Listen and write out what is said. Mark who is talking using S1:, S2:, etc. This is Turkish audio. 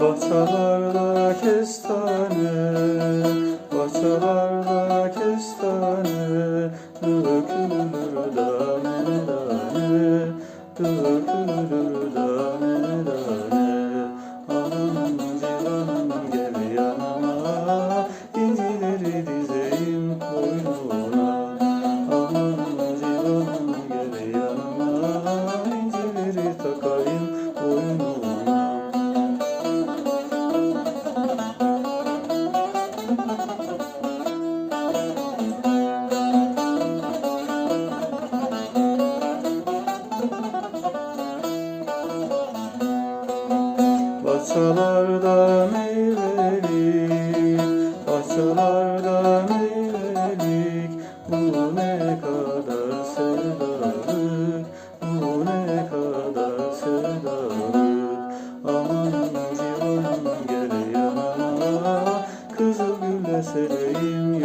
S1: Bahçelerde kestane, bahçelerde kestane Dökülür tane tane, dökülür Taşlarda meyvelik, taşlarda meyvelik. Bu ne kadar sevdalık, bu ne kadar sevdalık. Amanım civanım gel yanıma, kızıl gül esereyim